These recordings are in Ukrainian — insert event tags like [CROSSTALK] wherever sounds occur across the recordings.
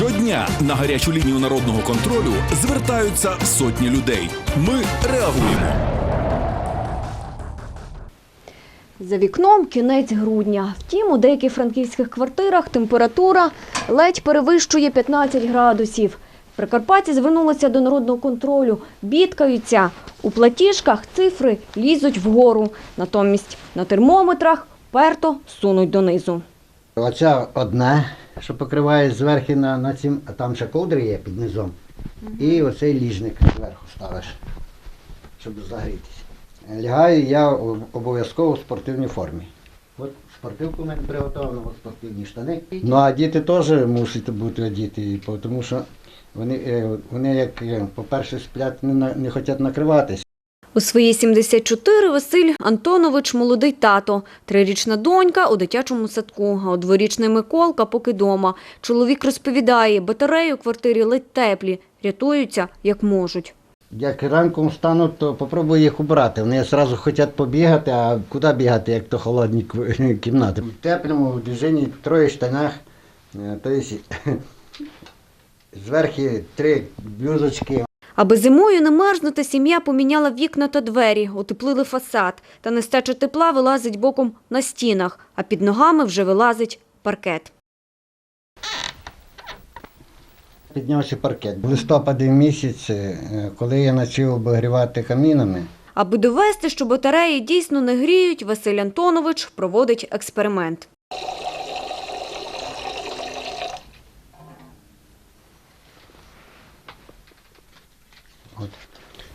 Щодня на гарячу лінію народного контролю звертаються сотні людей. Ми реагуємо. За вікном кінець грудня. Втім, у деяких франківських квартирах температура ледь перевищує 15 градусів. Прикарпатці звернулися до народного контролю, бідкаються. У платіжках цифри лізуть вгору. Натомість на термометрах перто сунуть донизу. Оця одна, що покриває зверху на, на цим, а там ще ковдри є під низом. І оцей ліжник зверху ставиш, щоб загрітися. Лягаю я обов'язково в спортивній формі. От спортивку в мене приготовлено, от спортивні штани. Ну а діти теж мусять бути одіти, тому що вони, е, вони як, е, по-перше, сплять, не, не хочуть накриватися. У свої 74 Василь Антонович молодий тато, трирічна донька у дитячому садку, а от дворічний Миколка поки дома. Чоловік розповідає, батареї у квартирі ледь теплі, рятуються як можуть. Як ранком встануть, то попробую їх убрати. Вони одразу хочуть побігати, а куди бігати, як то холодні [LAUGHS] кімнати. В теплому в движенні троє штанах, е, тобто [LAUGHS] зверху три блюзочки. Аби зимою не мерзнути, сім'я поміняла вікна та двері, утеплили фасад. Та нестача тепла вилазить боком на стінах, а під ногами вже вилазить паркет. Піднявся паркет. В листопаді місяць, е, коли я почав обігрівати камінами, Аби довести, що батареї дійсно не гріють, Василь Антонович проводить експеримент. От,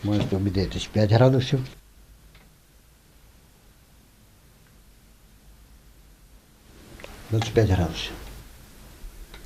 можете обідатись 5 градусів. Двадцять п'ять градусів.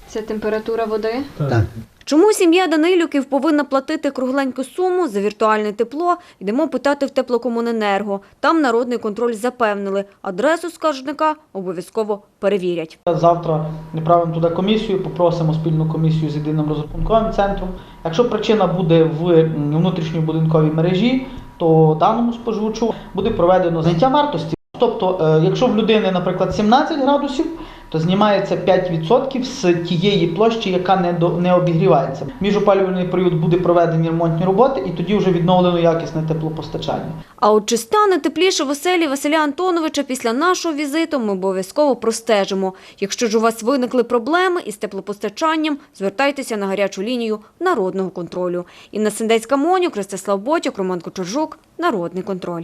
Це температура води? Так. Чому сім'я Данилюків повинна платити кругленьку суму за віртуальне тепло? Йдемо питати в теплокомуненерго. Там народний контроль запевнили. Адресу скаржника обов'язково перевірять. Завтра відправимо туди комісію, попросимо спільну комісію з єдиним розрахунковим центром. Якщо причина буде в внутрішньобудинковій мережі, то даному споживачу буде проведено зняття вартості. Тобто, е, якщо в людини, наприклад, 17 градусів, то знімається 5% з тієї площі, яка не, до, не обігрівається. Міжопалювальний період буде проведені ремонтні роботи, і тоді вже відновлено якісне теплопостачання. А от чи стане тепліше в оселі Василя Антоновича після нашого візиту, ми обов'язково простежимо. Якщо ж у вас виникли проблеми із теплопостачанням, звертайтеся на гарячу лінію народного контролю. Інна Сендецька Монюк, Ростислав Ботюк, Роман Кочержук. Народний контроль.